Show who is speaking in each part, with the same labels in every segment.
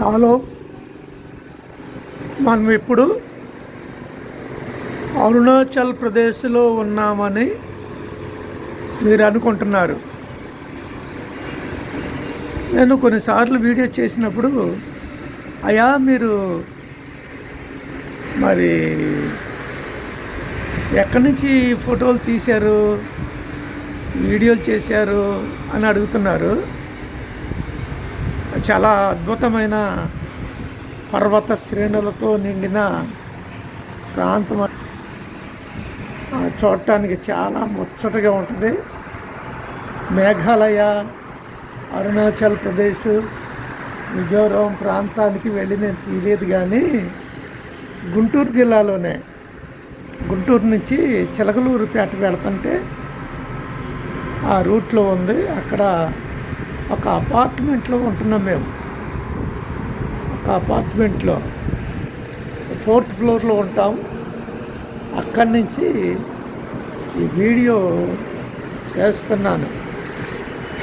Speaker 1: Shallow మనం ఇప్పుడు అరుణాచల్ ప్రదేశ్లో ఉన్నామని మీరు అనుకుంటున్నారు. నేను కొన్నిసార్లు వీడియో చేసినప్పుడు అయా మీరు మరి ఎక్కడి నుంచి ఫోటోలు తీశారు? వీడియోలు చేశారు? అని అడుగుతున్నారు. చాలా అద్భుతమైన పర్వత శ్రేణులతో నిండిన ప్రాంతం. చూడటానికి చాలా ముచ్చటగా ఉంటుంది. మేఘాలయ అరుణాచల్ ప్రదేశ్ మిజోరాం ప్రాంతానికి వెళ్ళి నేను తీయలేదు కానీ గుంటూరు జిల్లాలోనే గుంటూరు నుంచి చిలకలూరుపేట వెళ్తుంటే ఆ రూట్లో ఉంది. అక్కడ ఒక అపార్ట్మెంట్లో ఉంటున్నాం మేము. ఒక అపార్ట్మెంట్లో ఫోర్త్ ఫ్లోర్లో ఉంటాం. అక్కడి నుంచి ఈ వీడియో చేస్తున్నాను.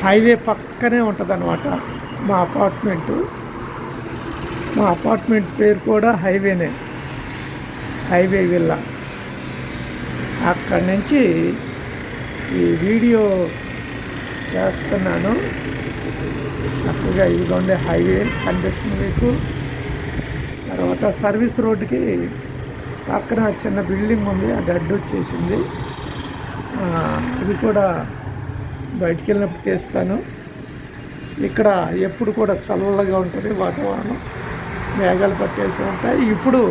Speaker 1: హైవే పక్కనే ఉంటుందన్నమాట మా అపార్ట్మెంటు. మా అపార్ట్మెంట్ పేరు కూడా హైవేనే హైవే విల్లా. అక్కడి నుంచి ఈ వీడియో చేస్తున్నాను. చక్కగా ఇదిగోండే హైవే కనిపిస్తుంది మీకు తర్వాత సర్వీస్ రోడ్డుకి పక్కన చిన్న బిల్డింగ్ ఉంది అది అడ్డు వచ్చేసింది. అది కూడా బయటికి వెళ్ళినప్పుడు తీస్తాను. ఇక్కడ ఎప్పుడు కూడా చల్లగా ఉంటుంది వాతావరణం. మేఘాలు పట్టేసి ఉంటాయి. ఇప్పుడు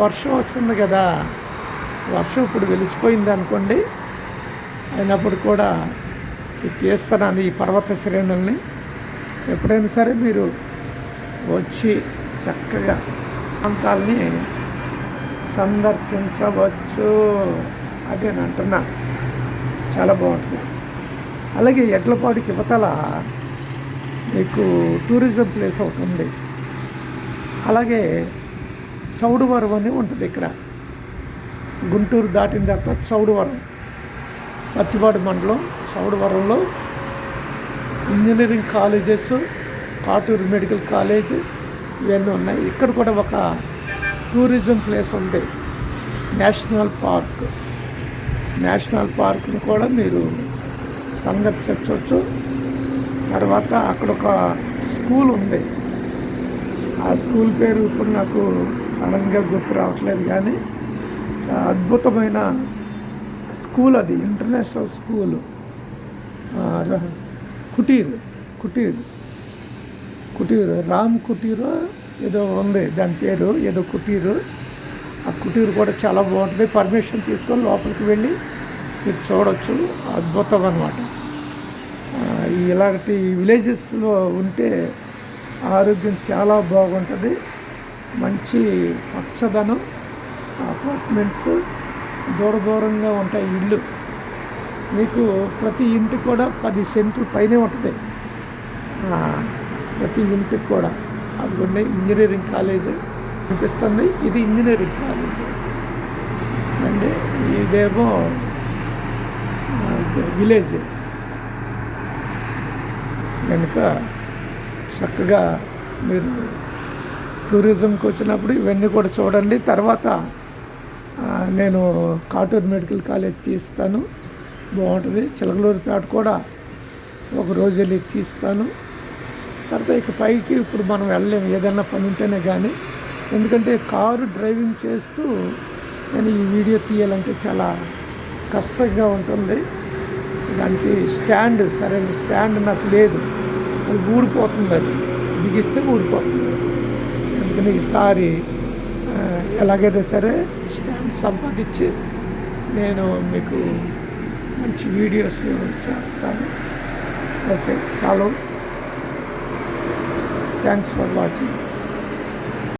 Speaker 1: వర్షం వస్తుంది కదా వర్షం ఇప్పుడు వెలిసిపోయింది అనుకోండి అయినప్పుడు కూడా ఇది తీస్తున్నాను ఈ పర్వత శ్రేణుల్ని ఎప్పుడైనా సరే మీరు వచ్చి చక్కగా ప్రాంతాలని సందర్శించవచ్చు అది నేను అంటున్నా. చాలా బాగుంటుంది. అలాగే ఎడ్లపాటికి యువతల మీకు టూరిజం ప్లేస్ ఒకటి ఉంది. అలాగే చౌడువరం అని ఉంటుంది ఇక్కడ. గుంటూరు దాటిన తర్వాత చౌడువరం. పత్తిపాడు మండలం చౌడవరంలో engineering colleges Katuru medical college ఇవన్నీ ఉన్నాయి. ఇక్కడ కూడా ఒక టూరిజం ప్లేస్ ఉంది. National park. నేషనల్ పార్క్ను కూడా మీరు సందర్శించవచ్చు. తర్వాత అక్కడ ఒక స్కూల్ ఉంది. ఆ స్కూల్ పేరు ఇప్పుడు నాకు సడన్గా గుర్తు రావట్లేదు కానీ అద్భుతమైన స్కూల్ అది ఇంటర్నేషనల్ స్కూల్. కుటీర్ కుటీర్. కుటీర్ రామ్ కుటీర్ ఏదో ఉంది దాని పేరు ఏదో కుటీరు. ఆ కుటీరు కూడా చాలా బాగుంటుంది. పర్మిషన్ తీసుకొని లోపలికి వెళ్ళి మీరు చూడవచ్చు అద్భుతం అనమాట ఇలాంటి విలేజెస్లో ఉంటే ఆరోగ్యం చాలా బాగుంటుంది. మంచి పచ్చదనం అపార్ట్మెంట్స్. దూర దూరంగా ఉంటాయి ఇళ్ళు. మీకు ప్రతి ఇంటికి కూడా పది సెంట్లు పైనే ఉంటుంది. ప్రతి ఇంటికి కూడా. అదిగోండి ఇంజనీరింగ్ కాలేజ్ అనిపిస్తుంది ఇది ఇంజనీరింగ్ కాలేజ్. అంటే ఇదేమో విలేజ్. కనుక చక్కగా మీరు టూరిజంకి వచ్చినప్పుడు ఇవన్నీ కూడా చూడండి. తర్వాత నేను కాటూరు మెడికల్ కాలేజ్ తీస్తాను. బాగుంటుంది. చిలకలూరిపేట కూడా ఒక రోజు వెళ్ళి తీస్తాను. తర్వాత ఇక పైకి ఇప్పుడు మనం వెళ్ళలేము. ఏదైనా పని ఉంటేనే కానీ ఎందుకంటే కారు డ్రైవింగ్ చేస్తూ నేను ఈ వీడియో తీయాలంటే చాలా కష్టంగా ఉంటుంది. దానికి స్టాండ్ సరైన స్టాండ్ నాకు లేదు. అది ఊడిపోతుంది అది. బిగిస్తే ఊడిపోతుంది. అందుకని ఈసారి ఎలాగైతే సరే స్టాండ్ సంపాదించి నేను మీకు మంచి వీడియోస్ చేస్తాను. ఓకే చాలు థ్యాంక్స్ ఫర్ వాచింగ్.